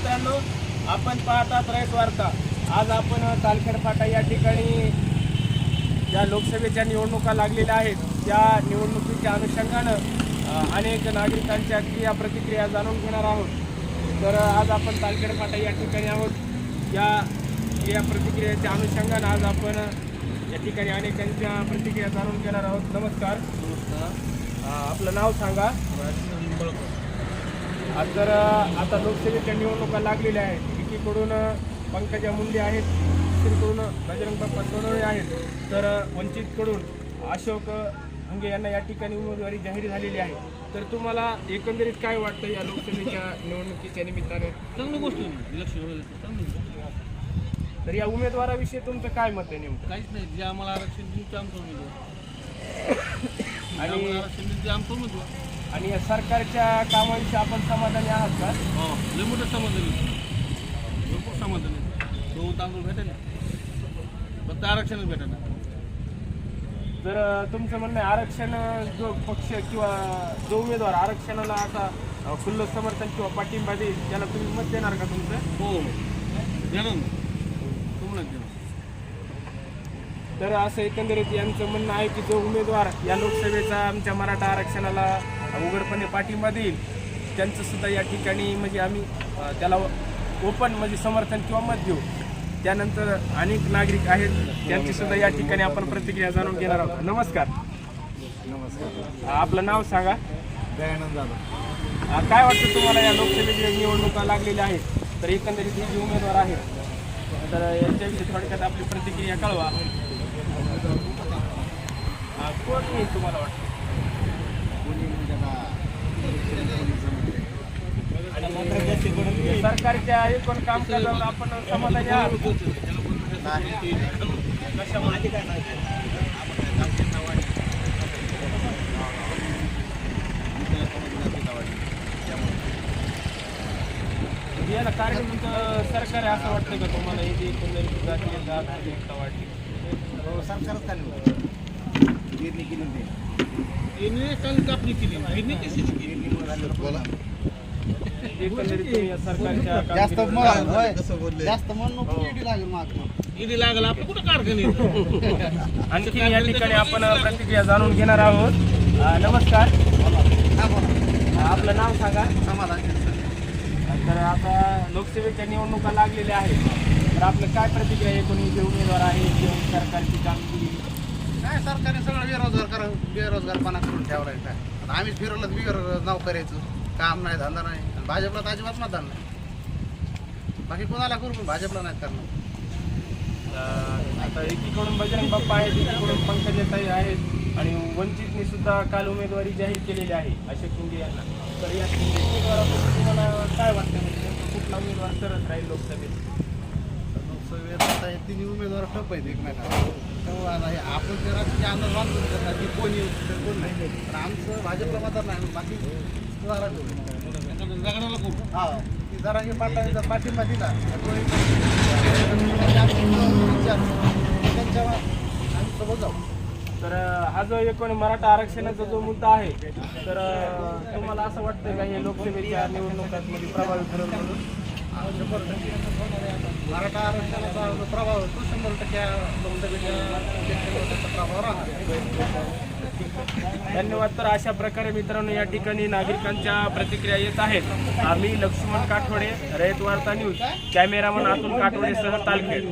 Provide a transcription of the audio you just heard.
मित्रांनो आपण पाहतात रयत वार्ता. आज आपण तालखेड फाटा या ठिकाणी ज्या लोकसभेच्या निवडणुका लागलेल्या आहेत त्या निवडणुकीच्या अनुषंगानं अनेक नागरिकांच्या क्रिया प्रतिक्रिया जाणून घेणार आहोत. तर आज आपण तालखेड फाटा या ठिकाणी आहोत. या क्रिया प्रतिक्रियाच्या अनुषंगानं आज आपण या ठिकाणी अनेकांच्या प्रतिक्रिया जाणून घेणार आहोत. नमस्कार. अ, आपलं नाव सांगा. आ, तर अ, आता लोकसभेच्या निवडणुका लागलेल्या आहेत. एकीकडून पंकजा मुंडे आहेत दुसरीकडून बजरंग बाप्पा सोनवणे आहेत. तर वंचितकडून अशोक हंगे यांना या ठिकाणी उमेदवारी जाहीर झालेली आहे. तर तुम्हाला एकंदरीत काय वाटतं या लोकसभेच्या निवडणुकीच्या निमित्ताने? चांगली गोष्ट तर या उमेदवाराविषयी तुमचं काय मत आहे नेमकं? काहीच नाही. जे आम्हाला आरक्षण देईल ते आमचं उमेदवार. आणि आरक्षण देईल ते आमचं उमेदवार. आणि या सरकारच्या कामाविषयी आपण समाधानी आहात का? हो लय मोठं समाधान आहे भरपूर समाधान आहे तो तांदूळ भेटेल फक्त आरक्षणच भेटेल जर अ, तुमचं म्हणणं आहे आरक्षण अ, जो पक्ष किंवा जो उमेदवार आरक्षणाला आता अ, खुल्लं समर्थन किंवा पाठिंबा देईल त्याला तुम्ही मत देणार का तुमचं? हो. देणार ना. तुम्हाला देणार. तर असं एकंदरीत यांचं म्हणणं आहे की जो उमेदवार या लोकसभेचा आमच्या मराठा आरक्षणाला उघडपणे पाठिंबा देईल त्यांचं सुद्धा या ठिकाणी म्हणजे आम्ही त्याला ओपन म्हणजे समर्थन किंवा मत देऊ. त्यानंतर अनेक नागरिक आहेत त्यांची सुद्धा या ठिकाणी आपण प्रतिक्रिया जाणून घेणार आहोत. नमस्कार. नमस्कार. आपलं नाव सांगा. दयानंद जाधव. काय वाटतं तुम्हाला या लोकसभेच्या निवडणुका लागलेल्या आहेत? तर एकंदरीत हे जे उमेदवार आहेत तर यांच्याविषयी थोडक्यात आपली प्रतिक्रिया कळवा. कोण तुम्हाला वाटतं कोणी म्हणजे आता सरकारच्या एकूण कामकाजावर आपण समाधानी आहात. कशामुळे याला कारण तुमचं सरकार आहे असं वाटतं का तुम्हाला? हे जे एकंदरीत जात हो, सरकारच चालू गिरणी केली कापणी केली गिरणी? कशाची केली एकंदरीत तुम्ही या सरकारच्या जास्त कामगिरीवर- मग होय. जास्त नको ईडी लागेल आपण कुठं कारखाने? आणखी या ठिकाणी आपण प्रतिक्रिया जाणून घेणार आहोत. अ, नमस्कार. हा बोला. अ, आपलं नाव सांगा. समाधान तर आता लोकसभेच्या निवडणुका लागलेल्या आहेत. तर आपलं काय प्रतिक्रिया आहे कोणी जे उमेदवार आहे जे सरकारची कामगिरी? काय सरकारने सगळं बेरोजगार करा बेरोजगारपणा करून ठेवलाय काय? आता आम्हीच फिरवलं तर बिगर नाव करायचं काम नाही धंदा नाही. आणि भाजपला तर अजिबात मतदान नाही. बाकी कोणाला करू पण भाजपला नाही करणार. आता एकीकडून बजरंग बाप्पा आहेत एकीकडून पंकजाताई आहेत आणि वंचितने सुद्धा काल उमेदवारी जाहीर केलेली आहे अशोक शिंदे यांना. तर या शिंदे उमेदवारापैकी तुम्हाला काय वाटतं? म्हणजे नेमकं कुठला उमेदवार करत राहील लोकसभेत? लोकसभेत आता हे तिन्ही उमेदवार टप आहेत तेव्हा हो, आता हे आपण ते राजकीय अंदाज बांधून करतात की कोण येऊ कोण नाही. पण आमचं भाजपला मतदार नाही बाकी हा ती जरा हे पाटला पाठिंबा दिला. तर कोणी त्यांच्या आम्ही सोबत जाऊ. तर हा जो एकूण मराठा आरक्षणाचा जो मुद्दा आहे तर तुम्हाला असं वाटतं का हे लोकसभेच्या निवडणुकांमध्ये प्रभावी ठरेल म्हणून? शंभर टक्के मराठा आरक्षणाचा जो प्रभाव तो शंभर टक्के प्रभाव राहणार धन्यवाद. तर अशा प्रकारे मित्रांनो या ठिकाणी नागरिकांच्या प्रतिक्रिया येत आहेत. आम्ही लक्ष्मण काठोडे रयत वार्ता न्यूज कॅमेरामन अतुल काठोडे सह तालखेड.